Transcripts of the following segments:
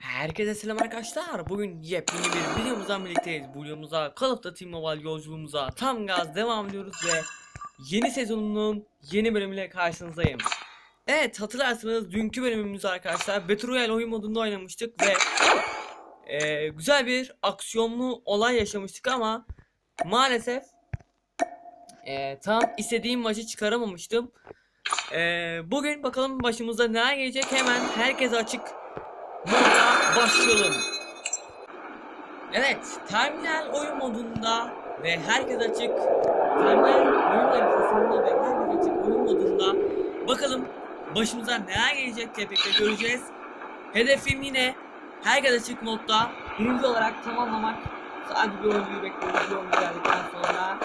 Herkese selam arkadaşlar. Bugün yepyeni bir videomuzdan birlikteyiz. Bu videomuza Call of Duty Mobile yolculuğumuza tam gaz devam ediyoruz ve yeni sezonunun yeni bölümüyle karşınızdayım. Evet hatırlarsınız dünkü bölümümüz arkadaşlar Battle Royale oyun modunda oynamıştık ve eee, güzel bir aksiyonlu olay yaşamıştık ama maalesef eee, tam istediğim maçı çıkaramamıştım. Eee, bugün bakalım başımıza neler gelecek hemen herkese açık başlayalım. Evet, terminal oyun modunda ve herkes açık. Terminal oyun haritasında ve herkes açık oyun modunda. Bakalım başımıza neler gelecek hep birlikte göreceğiz. Hedefim yine herkes açık modda birinci olarak tamamlamak. Sadece bir oyuncuyu bekliyoruz. Bir oyuncu geldikten sonra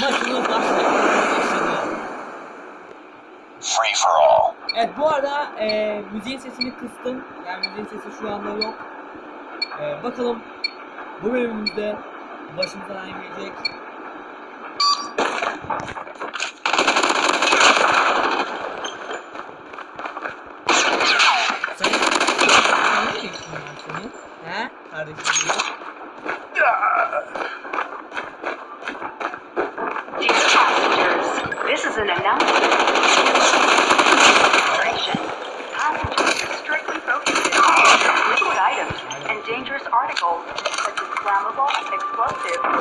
maçımız başlıyor. Free for all. Evet bu arada e, müziğin sesini kıstım. Yani müziğin sesi şu anda yok. E, bakalım bu bölümümüzde başımıza ne gelecek. Sen ne? He kardeşim?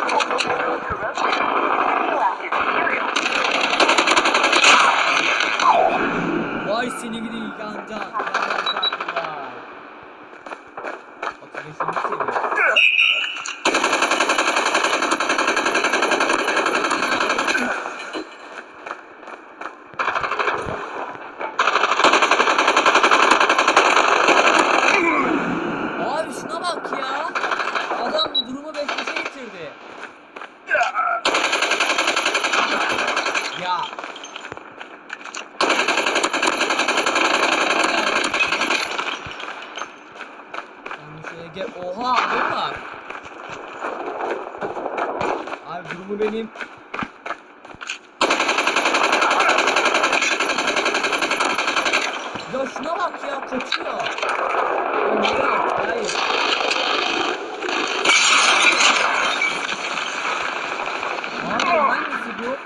Thank you. Benim. Ya şuna bak ya kaçıyor. Ya? Hayır. Abi hangisi bu?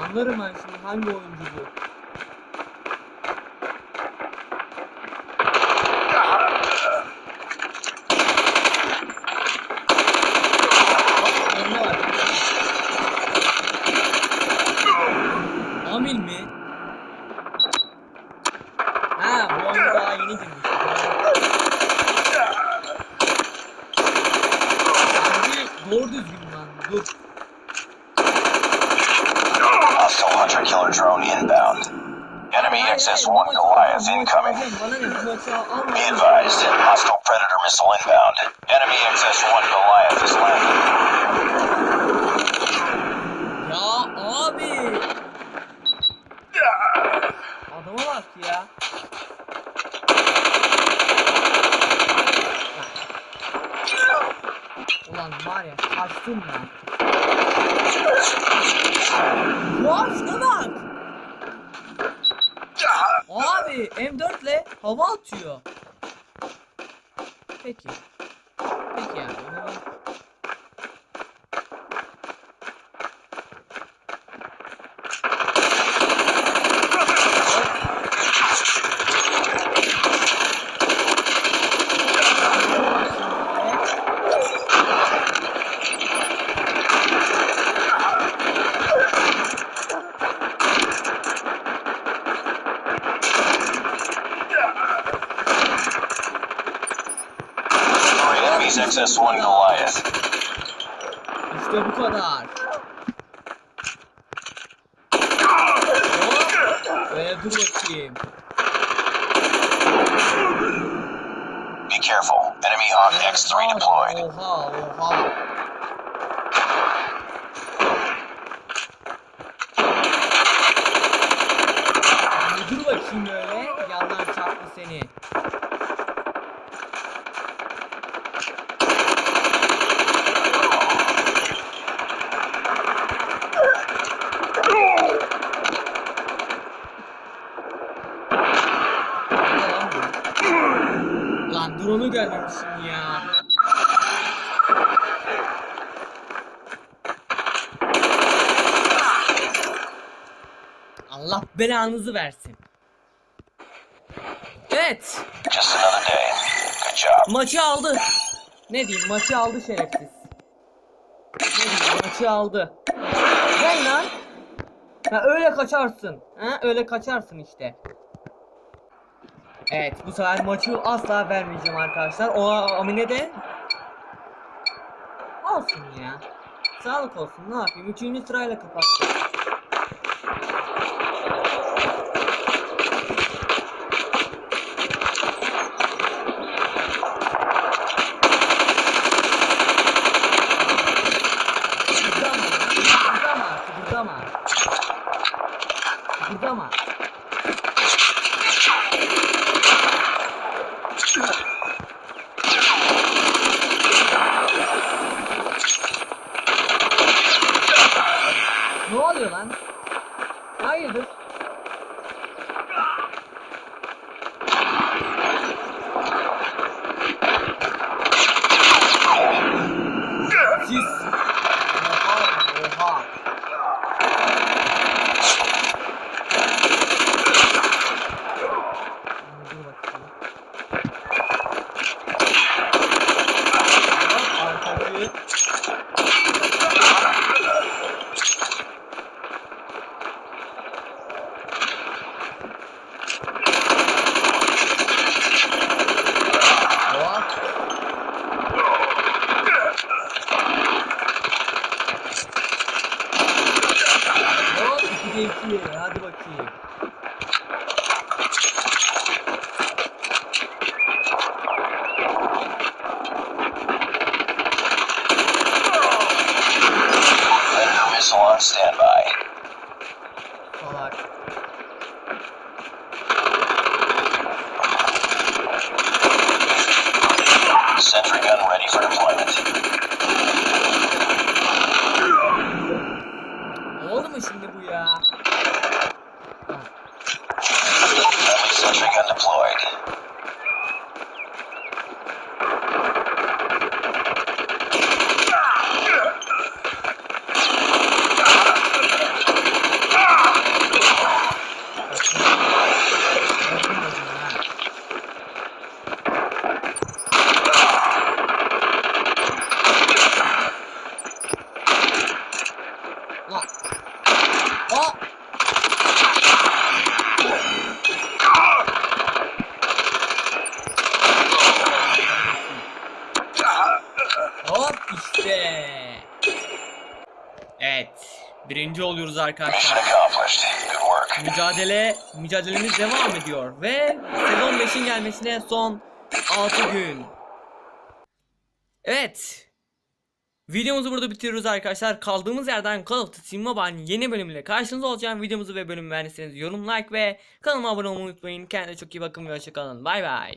Anlarım ben şimdi hangi oyuncu bu. Amil mi? Ha bu oyun daha yeni girmiş. Abi doğru düzgün lan dur. Hostile hunter killer drone inbound. Enemy Hayır, hayır, XS-1 Goliath incoming. almam, Bana ne bu maçı almam. Be advised, hostile predator missile inbound. Enemy XS-1 Goliath is landing. Ya abi. Bak ya. Ulan var ya kaçtım. Ya şuna bak. Abi M4 ile hava atıyor. Peki. Peki yani. Destroy XS-1 Goliath. İşte. Be careful. Enemy Hawk X-3 deployed. Çarptı seni. Görmemişim ya. Allah belanızı versin. Evet. Maçı aldı. Ne diyeyim maçı aldı şerefsiz. Ne diyeyim maçı aldı. Gel lan. Ha öyle kaçarsın. Ha öyle kaçarsın işte. Evet bu sefer maçı asla vermeyeceğim arkadaşlar. O Amine de olsun ya. Sağlık olsun ne yapayım. Üçüncü sırayla kapattım. Kıpırdama. Kıpırdama. Ne oluyor lan? Hayırdır? Hadi bakayım. Predator missile on standby. Deployed. Birinci oluyoruz arkadaşlar. Mücadele, mücadelemiz devam ediyor ve sezon 5'in gelmesine son 6 gün. Evet. Videomuzu burada bitiriyoruz arkadaşlar. Kaldığımız yerden Call of Duty Mobile'ın yeni bölümüyle karşınızda olacağım. Videomuzu ve bölümü beğendiyseniz yorum, like ve kanalıma abone olmayı unutmayın. Kendinize çok iyi bakın ve hoşçakalın. Bay bay.